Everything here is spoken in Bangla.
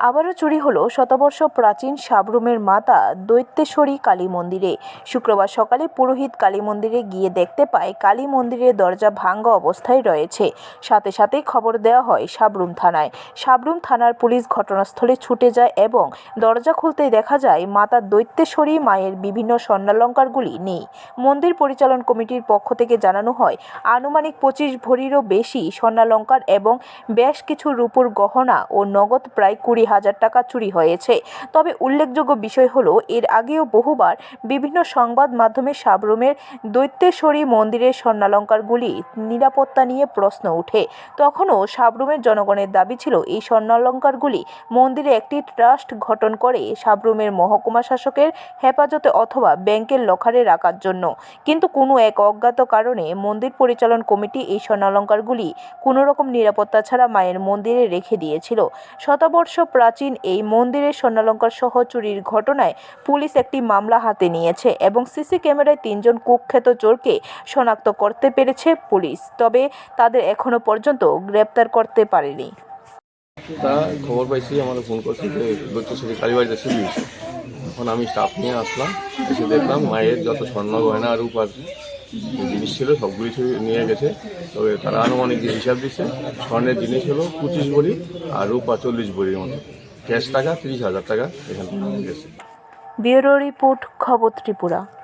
আবারও চুরি হলো শতবর্ষ প্রাচীন সাবরুমের মাতা দৈত্যেশ্বরী কালী মন্দিরে। শুক্রবার সকালে পুরোহিত কালী মন্দিরে গিয়ে দেখতে পায় কালী মন্দিরের দরজা ভাঙ্গা অবস্থায় রয়েছে। সাথে সাথে খবর দেওয়া হয় সাবরুম থানায়। সাবরুম থানার পুলিশ ঘটনাস্থলে ছুটে যায় এবং দরজা খুলতে দেখা যায় মাতা দৈত্যেশ্বরী মায়ের বিভিন্ন স্বর্ণালঙ্কারগুলি নেই। মন্দির পরিচালন কমিটির পক্ষ থেকে জানানো হয়, আনুমানিক পঁচিশ ভরিরও বেশি স্বর্ণালঙ্কার এবং বেশ কিছু রূপুর গহনা ও নগদ প্রায় কুড়ি হাজার টাকা চুরি হয়েছে। তবে উল্লেখযোগ্য বিষয় হলো, এর আগেও বহুবার বিভিন্ন সংবাদ মাধ্যমে সাবরুমের দৈত্যেশ্বরী মন্দিরের স্বর্ণালঙ্কারগুলি নিরাপত্তা নিয়ে প্রশ্ন ওঠে। তখনও সাবরুমের জনগণের দাবি ছিল, এই স্বর্ণালঙ্কারগুলি মন্দিরে একটি ট্রাস্ট গঠন করে সাবরুমের মহকুমা শাসকের হেফাজতে অথবা ব্যাংকের লকারে রাখার জন্য। কিন্তু কোনো এক অজ্ঞাত কারণে মন্দির পরিচালন কমিটি এই স্বর্ণালঙ্কারগুলি কোনো রকম নিরাপত্তা ছাড়া মায়ের মন্দিরে রেখে দিয়েছিল। শতবর্ষ প্রাচীন এই মন্দিরের স্বর্ণালঙ্কার সহ চুরির ঘটনায় পুলিশ একটি মামলা হাতে নিয়েছে এবং সিসি ক্যামেরায় তিনজন কুখ্যাত চোরকে শনাক্ত করতে পেরেছে পুলিশ, তবে তাদের এখনও পর্যন্ত গ্রেপ্তার করতে পারেনি। তা খবর পাইছি, আমাকে ফোন করছে যে দৈত্যশ্বরী কালীবাড়িতে চুরি হয়েছে। তখন আমি স্টাফ নিয়ে আসলাম, এসে দেখলাম মায়ের যত স্বর্ণ গয়না আর রূপার জিনিস ছিল সবগুলি নিয়ে গেছে। তবে তারা আনুমানিক যে হিসাব দিচ্ছে, স্বর্ণের জিনিস হলো পঁচিশ ভরি আর রূপা চল্লিশ ভরির মতো। ক্যাশ টাকা, তিরিশ হাজার টাকা এখান থেকে গেছে। ব্যুরো রিপোর্ট, খবর ত্রিপুরা।